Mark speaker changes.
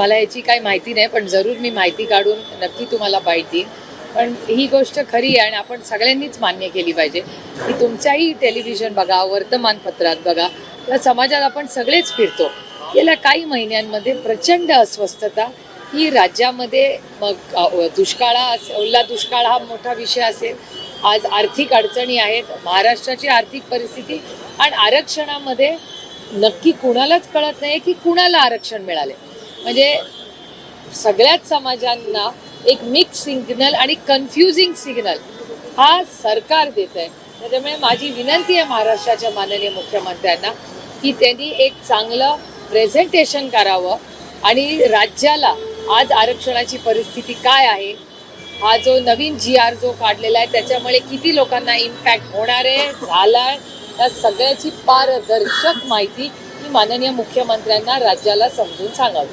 Speaker 1: मला याची काही माहिती नाही पण जरूर मी माहिती काढून नक्की तुम्हाला बाईट देईन पण ही गोष्ट खरी आहे आणि आपण सगळ्यांनीच मान्य केली पाहिजे की तुमच्याही टेलिव्हिजन बघा वर्तमानपत्रात बघा किंवा समाजात आपण सगळेच फिरतो. गेल्या काही महिन्यांमध्ये प्रचंड अस्वस्थता ही राज्यामध्ये मग दुष्काळा असे ओला दुष्काळ हा मोठा विषय असेल. आज आर्थिक अडचणी आहेत महाराष्ट्राची आर्थिक परिस्थिती आणि आरक्षणामध्ये नक्की कुणालाच कळत नाही की कुणाला आरक्षण मिळाले म्हणजे सगळ्याच समाजांना एक मिक्स सिग्नल आणि कन्फ्युजिंग सिग्नल हा सरकार देत आहे त्याच्यामुळे माझी विनंती आहे महाराष्ट्राच्या माननीय मुख्यमंत्र्यांना की त्यांनी एक चांगलं प्रेझेंटेशन करावं आणि राज्याला आज आरक्षणाची परिस्थिती काय आहे हा जो नवीन जी आर जो काढलेला आहे त्याच्यामुळे किती लोकांना इम्पॅक्ट होणार आहे झाला आहे त्या सगळ्याची पारदर्शक माहिती ही माननीय मुख्यमंत्र्यांना राज्याला समजून सांगावी.